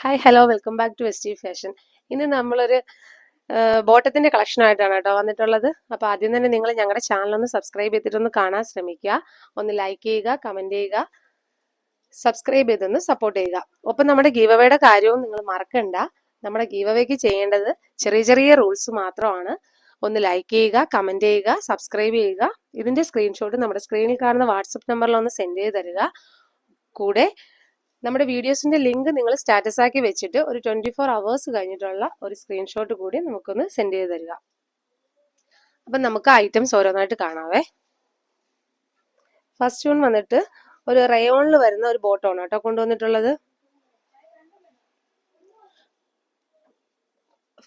Hi hello welcome back to T fashion ഇന്ന് നമ്മളൊരു ബോട്ടത്തിന്റെ collection ആയിട്ടാണ് കേട്ടോ വന്നിട്ടുള്ളത്. അപ്പോൾ ആദ്യം തന്നെ നിങ്ങൾ ഞങ്ങളുടെ ചാനൽ ഒന്ന് സബ്സ്ക്രൈബ് ചെയ്തിട്ടൊന്ന് കാണാൻ ശ്രമിക്കുക. ഒന്ന് ലൈക്ക് ചെയ്യുക കമന്റ് ചെയ്യുക സബ്സ്ക്രൈബ് ചെയ്തൊന്ന് സപ്പോർട്ട് ചെയ്യുക. ഒപ്പം നമ്മുടെ ഗീവവേയുടെ കാര്യവും നിങ്ങൾ മറക്കണ്ട. നമ്മുടെ ഗീവവേക്ക് ചെയ്യേണ്ടത് ചെറിയ ചെറിയ റൂൾസ് മാത്രമാണ്. ഒന്ന് ലൈക്ക് ചെയ്യുക കമന്റ് ചെയ്യുക സബ്സ്ക്രൈബ് ചെയ്യുക. ഇതിന്റെ സ്ക്രീൻഷോട്ട് നമ്മുടെ സ്ക്രീനിൽ കാണുന്ന വാട്സപ്പ് നമ്പറിൽ ഒന്ന് സെൻഡ് ചെയ്ത് തരിക. കൂടെ നമ്മുടെ വീഡിയോസിന്റെ ലിങ്ക് നിങ്ങൾ സ്റ്റാറ്റസ് ആക്കി വെച്ചിട്ട് ഒരു ട്വന്റി ഫോർ അവേഴ്സ് കഴിഞ്ഞിട്ടുള്ള ഒരു സ്ക്രീൻഷോട്ട് കൂടി നമുക്കൊന്ന് സെൻഡ് ചെയ്ത് തരിക. അപ്പം നമുക്ക് ഐറ്റംസ് ഓരോന്നായിട്ട് കാണാവേ. ഫസ്റ്റ് വൺ വന്നിട്ട് ഒരു റയോണിൽ വരുന്ന ഒരു ബോട്ടമാണ് കേട്ടോ കൊണ്ടുവന്നിട്ടുള്ളത്.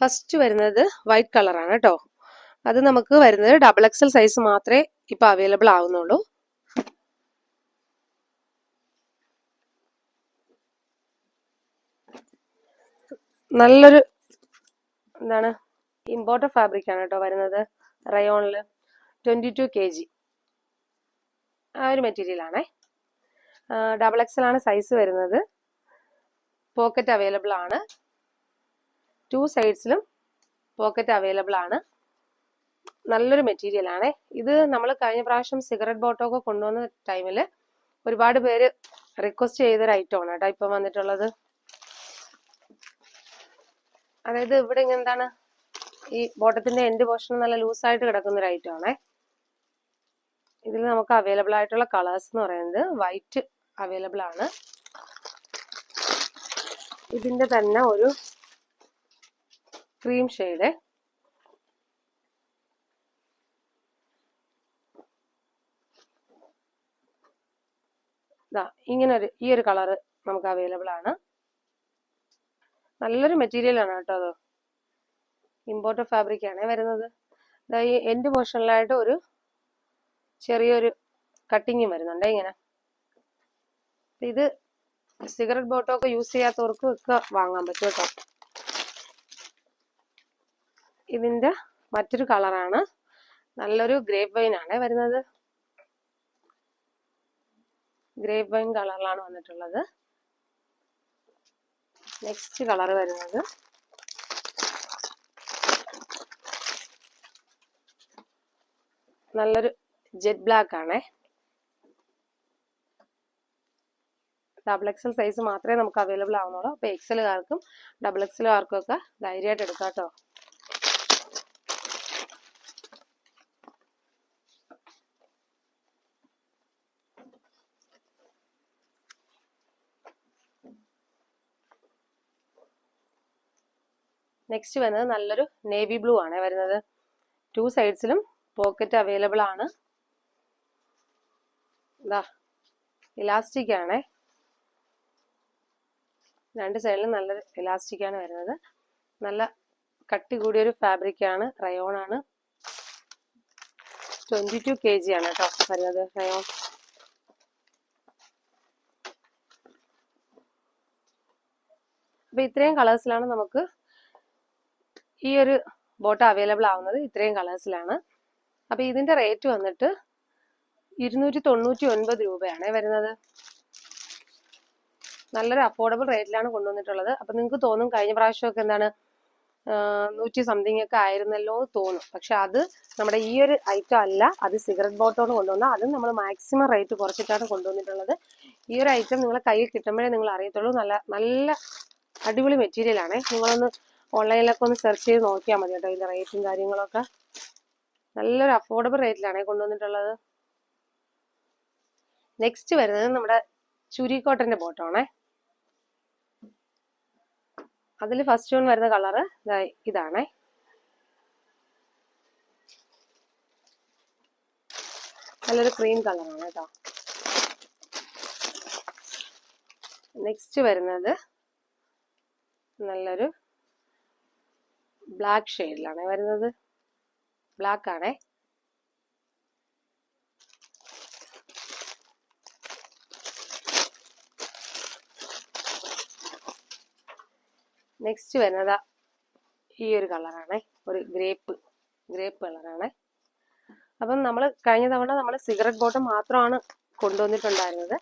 ഫസ്റ്റ് വരുന്നത് വൈറ്റ് കളറാണ് കേട്ടോ. അത് നമുക്ക് വരുന്നത് ഡബിൾ എക്സൽ സൈസ് മാത്രമേ ഇപ്പൊ അവൈലബിൾ ആവുന്നുള്ളൂ. നല്ലൊരു എന്താണ് ഇമ്പോർട്ടഡ് ഫാബ്രിക് ആണ് കേട്ടോ വരുന്നത്. റയോണിൽ ട്വന്റി ടു കെ ജി ആ ഒരു മെറ്റീരിയൽ ആണേ. ഡബിൾ എക്സൽ ആണ് സൈസ് വരുന്നത്. പോക്കറ്റ് അവൈലബിൾ ആണ്. ടു സൈഡ്സിലും പോക്കറ്റ് അവൈലബിൾ ആണ്. നല്ലൊരു മെറ്റീരിയൽ ആണ്. ഇത് നമ്മൾ കഴിഞ്ഞ പ്രാവശ്യം സിഗരറ്റ് ബോട്ടമൊക്കെ കൊണ്ടുവന്ന ടൈമിൽ ഒരുപാട് പേര് റിക്വസ്റ്റ് ചെയ്തൊരു ഐറ്റം ആണ് കേട്ടോ ഇപ്പം വന്നിട്ടുള്ളത്. അതായത് ഇവിടെ ഇങ്ങനെ എന്താണ്? ഈ ബോട്ടത്തിന്റെ എൻഡ് പോർഷൻ നല്ല ലൂസായിട്ട് കിടക്കുന്ന ഒരു ഐറ്റം ആണേ. ഇതിൽ നമുക്ക് അവൈലബിൾ ആയിട്ടുള്ള കളേഴ്സ് എന്ന് പറയുന്നത് വൈറ്റ് അവൈലബിൾ ആണ്. ഇതിന്റെ തന്നെ ഒരു ക്രീം ഷെയ്ഡ് ഇങ്ങനെ ഒരു ഈ ഒരു കളറ് നമുക്ക് അവൈലബിൾ ആണ്. നല്ലൊരു മെറ്റീരിയൽ ആണ് കേട്ടോ അത്. ഇമ്പോർട്ട് ഫാബ്രിക് ആണ് വരുന്നത്. ഈ എൻഡ് പോർഷനിലായിട്ട് ഒരു ചെറിയൊരു കട്ടിങ്ങും വരുന്നുണ്ട് ഇങ്ങനെ. ഇത് സിഗരറ്റ് ബോട്ടോ ഒക്കെ യൂസ് ചെയ്യാത്തവർക്ക് ഒക്കെ വാങ്ങാൻ പറ്റും കേട്ടോ. ഇതിന്റെ മറ്റൊരു കളറാണ് നല്ലൊരു ഗ്രേപ്പ് വൈൻ ആണ് വരുന്നത്. ഗ്രേപ്പ് വൈൻ കളറിലാണ് വന്നിട്ടുള്ളത്. നെക്സ്റ്റ് കളർ വരുന്നത്. നല്ലൊരു ജെറ്റ് ബ്ലാക്ക് ആണേ. ഡബിൾ എക്സൽ സൈസ് മാത്രമേ നമുക്ക് അവൈലബിൾ ആവുന്നുള്ളൂ. അപ്പോൾ എക്സലുകാർക്കും ഡബിൾ എക്സലുകാർക്കും ഒക്കെ ധൈര്യമായിട്ട് എടുക്കാം കേട്ടോ നെക്സ്റ്റ് വരുന്നത് നല്ലൊരു നേവി ബ്ലൂ ആണ്. വരുന്നത് ടു സൈഡ്സിലും പോക്കറ്റ് അവൈലബിൾ ആണ്. ഇതാ ഇലാസ്റ്റിക് ആണ്. രണ്ട് സൈഡിലും നല്ലൊരു ഇലാസ്റ്റിക് ആണ് വരുന്നത്. നല്ല കട്ടി കൂടിയൊരു ഫാബ്രിക് ആണ് റയോൺ ആണ്. ട്വന്റി ടു കെ ജി ആണ് കേട്ടോ വരുന്നത് റയോൺ അപ്പൊ ഇത്രയും കളേഴ്സിലാണ് നമുക്ക് ഈ ഒരു ബോട്ട് അവൈലബിൾ ആവുന്നത് ഇത്രയും കളേഴ്സിലാണ്. അപ്പൊ ഇതിന്റെ റേറ്റ് വന്നിട്ട് ഇരുന്നൂറ്റി തൊണ്ണൂറ്റി ഒൻപത് രൂപയാണ് വരുന്നത്. നല്ലൊരു അഫോർഡബിൾ റേറ്റിലാണ് കൊണ്ടുവന്നിട്ടുള്ളത്. അപ്പൊ നിങ്ങൾക്ക് തോന്നും കഴിഞ്ഞ പ്രാവശ്യമൊക്കെ എന്താണ് നൂറ്റി സംതിങ് ഒക്കെ ആയിരുന്നല്ലോ തോന്നും. പക്ഷെ അത് നമ്മുടെ ഈ ഒരു ഐറ്റം അല്ല. അത് സിഗരറ്റ് ബോട്ടോട് കൊണ്ടുവന്ന അതും നമ്മൾ മാക്സിമം റേറ്റ് കുറച്ചിട്ടാണ് കൊണ്ടുവന്നിട്ടുള്ളത്. ഈ ഒരു ഐറ്റം നിങ്ങളെ കയ്യിൽ കിട്ടുമ്പോഴേ നിങ്ങൾ അറിയത്തുള്ളൂ. നല്ല നല്ല അടിപൊളി മെറ്റീരിയലാണ് നിങ്ങളൊന്ന് ഓൺലൈനിലൊക്കെ ഒന്ന് സെർച്ച് ചെയ്ത് നോക്കിയാൽ മതി കേട്ടോ ഇതിന്റെ റേറ്റും കാര്യങ്ങളൊക്കെ. നല്ലൊരു അഫോർഡബിൾ റേറ്റിലാണ് കൊണ്ടുവന്നിട്ടുള്ളത്. നെക്സ്റ്റ് വരുന്നത് നമ്മുടെ ചുരിക്കോട്ടന്റെ ബോട്ടമാണേ. അതിൽ ഫസ്റ്റ് വൺ വരുന്ന കളറ് ഇതാണേ. നല്ലൊരു ക്രീം കളറാണ് കേട്ടോ. നെക്സ്റ്റ് വരുന്നത് നല്ലൊരു ബ്ലാക്ക് ഷെയ്ഡിലാണ് വരുന്നത് ബ്ലാക്ക് ആണേ. നെക്സ്റ്റ് വരുന്നത് ഈ ഒരു കളറാണ് ഒരു ഗ്രേപ്പ് ഗ്രേപ്പ് കളറാണ് അപ്പം നമ്മൾ കഴിഞ്ഞ തവണ നമ്മൾ സിഗരറ്റ് ബോട്ട് മാത്രമാണ് കൊണ്ടുവന്നിട്ടുണ്ടായിരുന്നത്.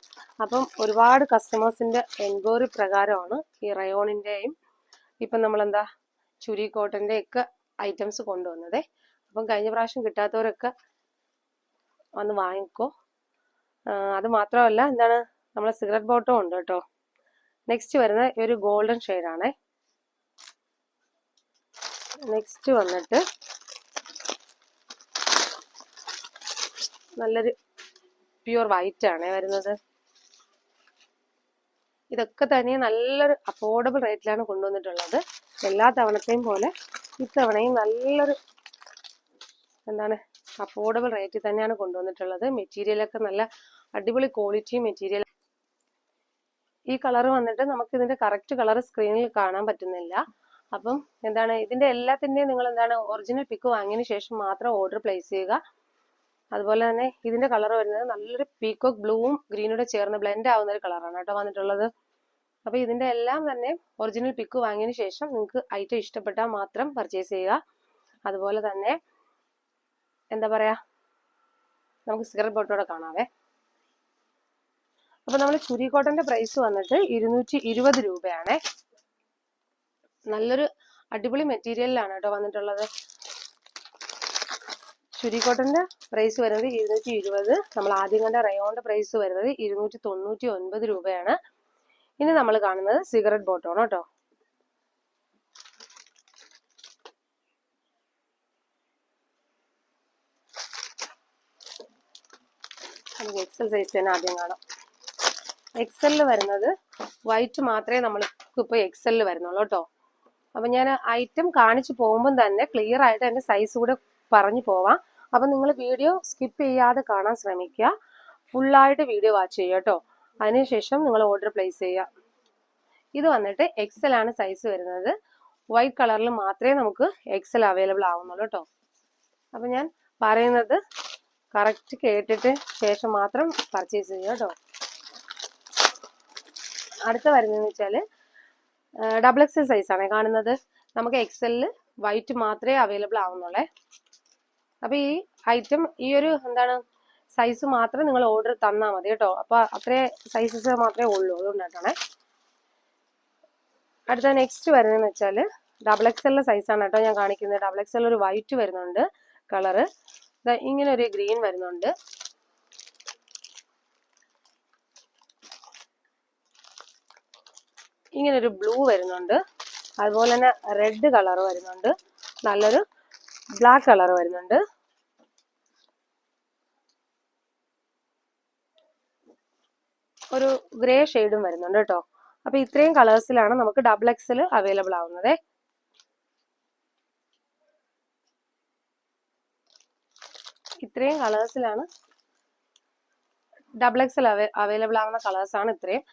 അപ്പം ഒരുപാട് കസ്റ്റമേഴ്സിന്റെ എൻക്വയറി പ്രകാരമാണ് ഈ റയോണിന്റെയും ഇപ്പം നമ്മളെന്താ ചുരി കോട്ടന്റെ ഒക്കെ ഐറ്റംസ് കൊണ്ടുവന്നതേ. അപ്പം കഴിഞ്ഞ പ്രാവശ്യം കിട്ടാത്തവരൊക്കെ വന്ന് വാങ്ങിക്കോ. അത് മാത്രമല്ല എന്താണ് നമ്മളെ സിഗരറ്റ് ബോട്ടോ ഉണ്ട് കേട്ടോ. നെക്സ്റ്റ് വരുന്ന ഒരു ഗോൾഡൻ ഷെയ്ഡാണേ നെക്സ്റ്റ് വന്നിട്ട് നല്ലൊരു പ്യുവർ വൈറ്റ് ആണ് വരുന്നത്. ഇതൊക്കെ തന്നെ നല്ലൊരു അഫോർഡബിൾ റേറ്റിലാണ് കൊണ്ടുവന്നിട്ടുള്ളത്. എല്ലാ തവണത്തെയും പോലെ ഇത്തവണയും നല്ലൊരു എന്താണ് അഫോർഡബിൾ റേറ്റിൽ തന്നെയാണ് കൊണ്ടുവന്നിട്ടുള്ളത്. മെറ്റീരിയലൊക്കെ നല്ല അടിപൊളി ക്വാളിറ്റി മെറ്റീരിയൽ ഈ കളർ വന്നിട്ട് നമുക്ക് ഇതിന്റെ കറക്റ്റ് കളർ സ്ക്രീനിൽ കാണാൻ പറ്റുന്നില്ല. അപ്പം എന്താണ് ഇതിന്റെ എല്ലാത്തിന്റെയും നിങ്ങൾ എന്താണ് ഒറിജിനൽ പിക്ക് വാങ്ങിയതിന് ശേഷം മാത്രം ഓർഡർ പ്ലേസ് ചെയ്യുക. അതുപോലെ തന്നെ ഇതിന്റെ കളർ വരുന്നത് നല്ലൊരു പീക്കോക്ക് ബ്ലൂവും ഗ്രീനൂടെ ചേർന്ന് ബ്ലെൻഡ് ആവുന്ന ഒരു കളറാണ് കേട്ടോ വന്നിട്ടുള്ളത്. അപ്പൊ ഇതിന്റെ എല്ലാം തന്നെ ഒറിജിനൽ പിക്ക് വാങ്ങിയതിന് ശേഷം നിങ്ങൾക്ക് ഐറ്റം ഇഷ്ടപ്പെട്ടാൽ മാത്രം പർച്ചേസ് ചെയ്യുക. അതുപോലെ തന്നെ എന്താ പറയാ? നമുക്ക് സിഗരറ്റ് ബോട്ടോടെ കാണാവേ. അപ്പൊ നമ്മൾ ചുരി കോട്ടന്റെ പ്രൈസ് വന്നിട്ട് ഇരുന്നൂറ്റി ഇരുപത് രൂപയാണ്. നല്ലൊരു അടിപൊളി മെറ്റീരിയലിലാണ് കേട്ടോ വന്നിട്ടുള്ളത്. ചുരി കോട്ടന്റെ പ്രൈസ് വരുന്നത് ഇരുന്നൂറ്റി ഇരുപത് നമ്മൾ ആദ്യം കണ്ട റയോണിന്റെ പ്രൈസ് വരുന്നത് ഇരുന്നൂറ്റി തൊണ്ണൂറ്റി ഒൻപത് രൂപയാണ്. ഇനി നമ്മൾ കാണുന്നത് സിഗരറ്റ് ബോട്ടാണ് കേട്ടോ. നമുക്ക് എക്സൽ സൈസ് തന്നെ ആദ്യം കാണാം. എക്സലിൽ വരുന്നത് വൈറ്റ് മാത്രമേ നമ്മൾക്ക് ഇപ്പോൾ എക്സലിൽ വരുന്നുള്ളൂ കേട്ടോ. അപ്പം ഞാൻ ഐറ്റം കാണിച്ചു പോകുമ്പം തന്നെ ക്ലിയർ ആയിട്ട് എന്റെ സൈസ് കൂടെ പറഞ്ഞു പോവാം. അപ്പം നിങ്ങൾ വീഡിയോ സ്കിപ്പ് ചെയ്യാതെ കാണാൻ ശ്രമിക്കുക. ഫുള്ളായിട്ട് വീഡിയോ വാച്ച് ചെയ്യുക കേട്ടോ. അതിനുശേഷം നിങ്ങൾ ഓർഡർ പ്ലേസ് ചെയ്യുക. ഇത് വന്നിട്ട് എക്സൽ ആണ് സൈസ് വരുന്നത്. വൈറ്റ് കളറിൽ മാത്രമേ നമുക്ക് എക്സൽ അവൈലബിൾ ആവുന്നുള്ളൂ കേട്ടോ അപ്പം ഞാൻ പറയുന്നത് കറക്റ്റ് കേട്ടിട്ട് ശേഷം മാത്രം പർച്ചേസ് ചെയ്യുക കേട്ടോ അടുത്ത വരുന്നതെന്ന് വെച്ചാൽ ഡബിൾ എക്സൽ സൈസ് ആണ് കാണുന്നത്. നമുക്ക് എക്സലിൽ വൈറ്റ് മാത്രമേ അവൈലബിൾ ആവുന്നുള്ളേ. അപ്പൊ ഈ ഐറ്റം ഈ ഒരു എന്താണ് സൈസ് മാത്രമേ നിങ്ങൾ ഓർഡർ തന്നാൽ മതി കേട്ടോ. അപ്പൊ അത്രേ സൈസസ് മാത്രമേ ഉള്ളൂ. അതുകൊണ്ടാണ് അടുത്ത നെക്സ്റ്റ് വരുന്നതെന്ന് വെച്ചാൽ ഡബിൾ എക്സ് എല്ലിലെ സൈസാണ് കേട്ടോ ഞാൻ കാണിക്കുന്നത്. ഡബിൾ എക്സ് എല്ലിൽ ഒരു വൈറ്റ് വരുന്നുണ്ട് കളറ് ഇങ്ങനെ ഒരു ഗ്രീൻ വരുന്നുണ്ട്. ഇങ്ങനൊരു ബ്ലൂ വരുന്നുണ്ട്. അതുപോലെ തന്നെ റെഡ് കളർ വരുന്നുണ്ട്. നല്ലൊരു ബ്ലാക്ക് കളർ വരുന്നുണ്ട്. ഒരു ഗ്രേ ഷെയ്ഡും വരുന്നുണ്ട് കേട്ടോ. അപ്പൊ ഇത്രയും കളേഴ്സിലാണ് നമുക്ക് ഡബിൾ എക്സൽ അവൈലബിൾ ആവുന്നത്. ഇത്രയും കളേഴ്സിലാണ് ഡബിൾ എക്സൽ അവൈലബിൾ ആവുന്ന കളേഴ്സ് ആണ് ഇത്രയും.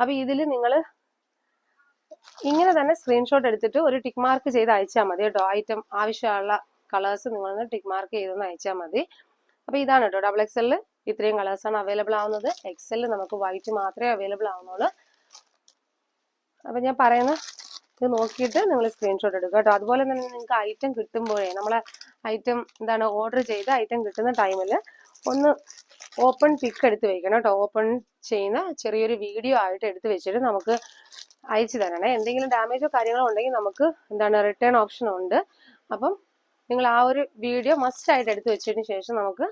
അപ്പൊ ഇതിൽ നിങ്ങൾ ഇങ്ങനെ തന്നെ സ്ക്രീൻഷോട്ട് എടുത്തിട്ട് ഒരു ടിക്ക് മാർക്ക് ചെയ്ത് അയച്ചാൽ മതി കേട്ടോ. ഐറ്റം ആവശ്യമുള്ള കളേഴ്സ് നിങ്ങളൊന്ന് ടിക്ക് മാർക്ക് ചെയ്തൊന്ന് അയച്ചാൽ മതി. അപ്പൊ ഇതാണ് കേട്ടോ ഡബിൾ എക്സലിൽ ഇത്രയും കളേഴ്സ് ആണ് അവൈലബിൾ ആവുന്നത് എക്സലിൽ നമുക്ക് വൈറ്റ് മാത്രമേ അവൈലബിൾ ആവുന്നുള്ളൂ. അപ്പൊ ഞാൻ പറയുന്ന ഇത് നോക്കിയിട്ട് നിങ്ങൾ സ്ക്രീൻഷോട്ട് എടുക്കുക കേട്ടോ. അതുപോലെ തന്നെ നിങ്ങൾക്ക് ഐറ്റം കിട്ടുമ്പോഴേ നമ്മളെ ഐറ്റം എന്താണ് ഓർഡർ ചെയ്ത ഐറ്റം കിട്ടുന്ന ടൈമിൽ ഒന്ന് ഓപ്പൺ പിക്ക് എടുത്ത് വെക്കണം കേട്ടോ. ഓപ്പൺ ചെയ്യുന്ന ചെറിയൊരു വീഡിയോ ആയിട്ട് എടുത്ത് വെച്ചിട്ട് നമുക്ക് അയച്ചു തരണേ. എന്തെങ്കിലും ഡാമേജോ കാര്യങ്ങളോ ഉണ്ടെങ്കിൽ നമുക്ക് എന്താണ് റിട്ടേൺ ഓപ്ഷൻ ഉണ്ട്. അപ്പം നിങ്ങൾ ആ ഒരു വീഡിയോ മസ്റ്റ് ആയിട്ട് എടുത്ത് വെച്ചതിന് ശേഷം നമുക്ക്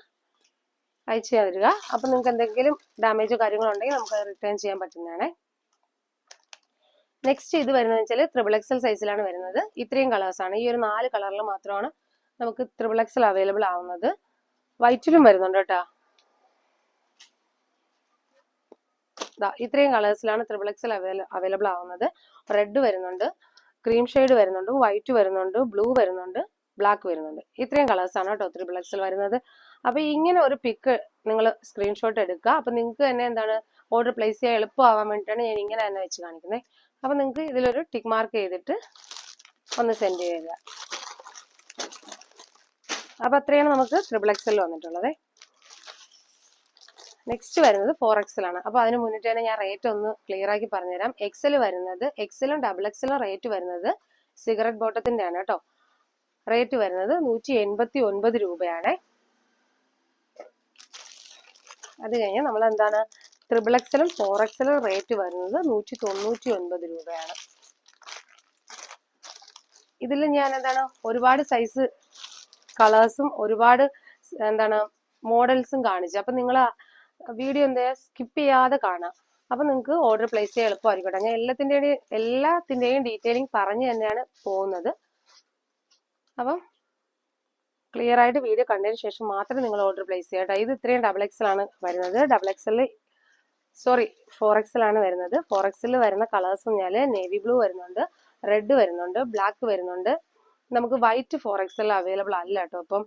അയച്ചു തരിക. അപ്പം നിങ്ങൾക്ക് എന്തെങ്കിലും ഡാമേജോ കാര്യങ്ങളോ ഉണ്ടെങ്കിൽ നമുക്ക് റിട്ടേൺ ചെയ്യാൻ പറ്റുന്നതാണ്. നെക്സ്റ്റ് ഇത് വരുന്നത് വെച്ചാൽ ത്രിബിൾ എക്സൽ സൈസിലാണ് വരുന്നത്. ഇത്രയും കളേഴ്സ് ആണ്. ഈ ഒരു നാല് കളറിൽ മാത്രമാണ് നമുക്ക് ത്രിബിൾ എക്സൽ അവൈലബിൾ ആവുന്നത്. വൈറ്റിലും വരുന്നുണ്ട് കേട്ടോ. ഇത്രയും കളേഴ്സിലാണ് ത്രിബിൾ എക്സൽ അവൈലബിൾ ആവുന്നത്. റെഡ് വരുന്നുണ്ട് ക്രീം ഷെയ്ഡ് വരുന്നുണ്ട് വൈറ്റ് വരുന്നുണ്ട് ബ്ലൂ വരുന്നുണ്ട്. ബ്ലാക്ക് വരുന്നുണ്ട്. ഇത്രയും കളേഴ്സ് ആണ് കേട്ടോ ത്രിബിൾ എക്സൽ വരുന്നത്. അപ്പൊ ഇങ്ങനെ ഒരു പിക്ക് നിങ്ങൾ സ്ക്രീൻഷോട്ട് എടുക്കുക. അപ്പൊ നിങ്ങൾക്ക് തന്നെ എന്താണ് ഓർഡർ പ്ലേസ് ചെയ്യാൻ എളുപ്പമാവാൻ വേണ്ടിയിട്ടാണ് ഞാൻ ഇങ്ങനെ തന്നെ വെച്ച് കാണിക്കുന്നത് അപ്പൊ നിങ്ങൾക്ക് ഇതിലൊരു ടിക്ക് മാർക്ക് ചെയ്തിട്ട് ഒന്ന് സെൻഡ് ചെയ്യുക. അപ്പൊ അത്രയാണ് നമുക്ക് ത്രിബിൾ എക്സൽ വന്നിട്ടുള്ളത്. നെക്സ്റ്റ് വരുന്നത് ഫോർ ആണ് അപ്പൊ അതിന് മുന്നിട്ട് തന്നെ ഞാൻ റേറ്റ് ഒന്ന് ക്ലിയർ ആക്കി പറഞ്ഞുതരാം. എക്സൽ വരുന്നത് എക്സലും ഡബിൾ എക്സലും റേറ്റ് വരുന്നത് സിഗരറ്റ് ബോട്ടത്തിന്റെ ആണ് കേട്ടോ. റേറ്റ് വരുന്നത് നൂറ്റി എൺപത്തി ഒൻപത് രൂപയാണ്. അത് കഴിഞ്ഞ് നമ്മൾ എന്താണ് ട്രിപ്പിൾ എക്സലും ഫോർ എക്സലും റേറ്റ് വരുന്നത് നൂറ്റി തൊണ്ണൂറ്റി ഒൻപത് രൂപയാണ്. ഇതിൽ ഞാൻ എന്താണ് ഒരുപാട് സൈസ് കളേഴ്സും ഒരുപാട് എന്താണ്? മോഡൽസും കാണിച്ചു. അപ്പൊ നിങ്ങൾ വീഡിയോ എന്താ സ്കിപ്പ് ചെയ്യാതെ കാണാം അപ്പൊ നിങ്ങൾക്ക് ഓർഡർ പ്ലേസ് ചെയ്യാൻ എളുപ്പമായിരിക്കട്ടെ ഞാൻ എല്ലാത്തിന്റെയും എല്ലാത്തിന്റെയും ഡീറ്റെയിലിംഗ് പറഞ്ഞു തന്നെയാണ് പോകുന്നത്. അപ്പം ക്ലിയർ ആയിട്ട് വീഡിയോ കണ്ടതിന് ശേഷം മാത്രം നിങ്ങൾ ഓർഡർ പ്ലേസ് ചെയ്യട്ടെ ഇത് ഇത്രയും ഡബിൾ എക്സൽ ആണ് വരുന്നത്. Double XL sorry four XL ആണ് വരുന്നത്. ഫോർ എക്സിൽ വരുന്ന കളേഴ്സ് പറഞ്ഞാൽ നേവി ബ്ലൂ വരുന്നുണ്ട് റെഡ് വരുന്നുണ്ട് ബ്ലാക്ക് വരുന്നുണ്ട്. നമുക്ക് വൈറ്റ് ഫോർ എക്സൽ അവൈലബിൾ അല്ല കേട്ടോ. അപ്പം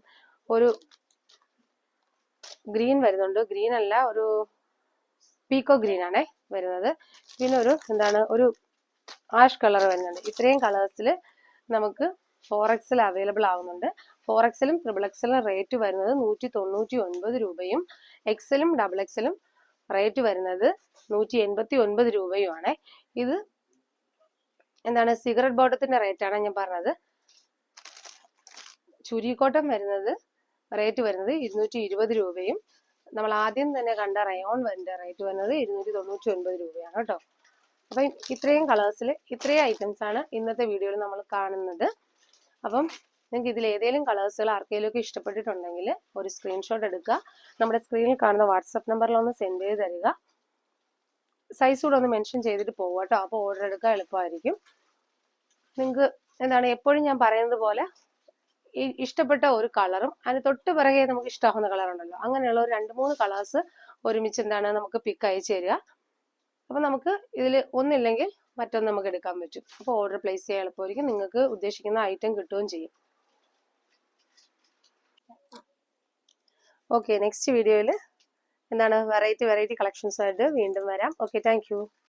ഒരു ഗ്രീൻ വരുന്നുണ്ട്. ഗ്രീൻ അല്ല ഒരു പീക്കോ ഗ്രീൻ ആണേ വരുന്നത്. പിന്നെ ഒരു എന്താണ് ഒരു ആഷ് കളർ വരുന്നുണ്ട്. ഇത്രയും കളേഴ്സിൽ നമുക്ക് ഫോർ എക്സിൽ അവൈലബിൾ ആവുന്നുണ്ട്. ഫോർ എക്സിലും ട്രിപ്പിൾ എക്സലും റേറ്റ് വരുന്നത് നൂറ്റി തൊണ്ണൂറ്റി ഒൻപത് രൂപയും എക്സലും ഡബിൾ എക്സലും റേറ്റ് വരുന്നത് നൂറ്റി എൺപത്തി ഒൻപത് രൂപയുമാണ്. ഇത് എന്താണ്? സിഗരറ്റ് ബോട്ടത്തിന്റെ റേറ്റ് ആണ് ഞാൻ പറഞ്ഞത്. ചുരിക്കോട്ടം വരുന്നത് റേറ്റ് വരുന്നത് ഇരുന്നൂറ്റി ഇരുപത് രൂപയും നമ്മൾ ആദ്യം തന്നെ കണ്ട റയോൺ വരുന്ന റേറ്റ് വരുന്നത് ഇരുന്നൂറ്റി തൊണ്ണൂറ്റി ഒൻപത് രൂപയാണ് കേട്ടോ. അപ്പം ഇത്രയും കളേഴ്സിൽ ഇത്രയും ഐറ്റംസ് ആണ് ഇന്നത്തെ വീഡിയോയിൽ നമ്മൾ കാണുന്നത്. അപ്പം നിങ്ങൾക്ക് ഇതിൽ ഏതെങ്കിലും കളേഴ്സുകൾ ആർക്കെങ്കിലും ഒക്കെ ഇഷ്ടപ്പെട്ടിട്ടുണ്ടെങ്കിൽ ഒരു സ്ക്രീൻഷോട്ട് എടുക്കുക നമ്മുടെ സ്ക്രീനിൽ കാണുന്ന വാട്സപ്പ് നമ്പറിൽ ഒന്ന് സെൻഡ് ചെയ്ത് തരിക. സൈസ് കൂടെ ഒന്ന് മെൻഷൻ ചെയ്തിട്ട് പോകുക കേട്ടോ അപ്പോൾ ഓർഡർ എടുക്കാൻ എളുപ്പമായിരിക്കും. നിങ്ങൾക്ക് എന്താണ് എപ്പോഴും ഞാൻ പറയുന്നത് പോലെ ഈ ഇഷ്ടപ്പെട്ട ഒരു കളറും അതിന് തൊട്ട് പിറകെ നമുക്ക് ഇഷ്ടമാകുന്ന കളറുണ്ടല്ലോ അങ്ങനെയുള്ള ഒരു രണ്ട് മൂന്ന് കളേഴ്സ് ഒരുമിച്ച് എന്താണ് നമുക്ക് പിക്ക് അയച്ചു തരിക. അപ്പം നമുക്ക് ഇതിൽ ഒന്നില്ലെങ്കിൽ മറ്റൊന്ന് നമുക്ക് എടുക്കാൻ പറ്റും. അപ്പോൾ ഓർഡർ പ്ലേസ് ചെയ്യാൻ എളുപ്പമായിരിക്കും. നിങ്ങൾക്ക് ഉദ്ദേശിക്കുന്ന ഐറ്റം കിട്ടുകയും ചെയ്യും. ഓക്കെ നെക്സ്റ്റ് വീഡിയോയിൽ എന്താണ് വെറൈറ്റി വെറൈറ്റി കളക്ഷൻസ് ആയിട്ട് വീണ്ടും വരാം. Okay thank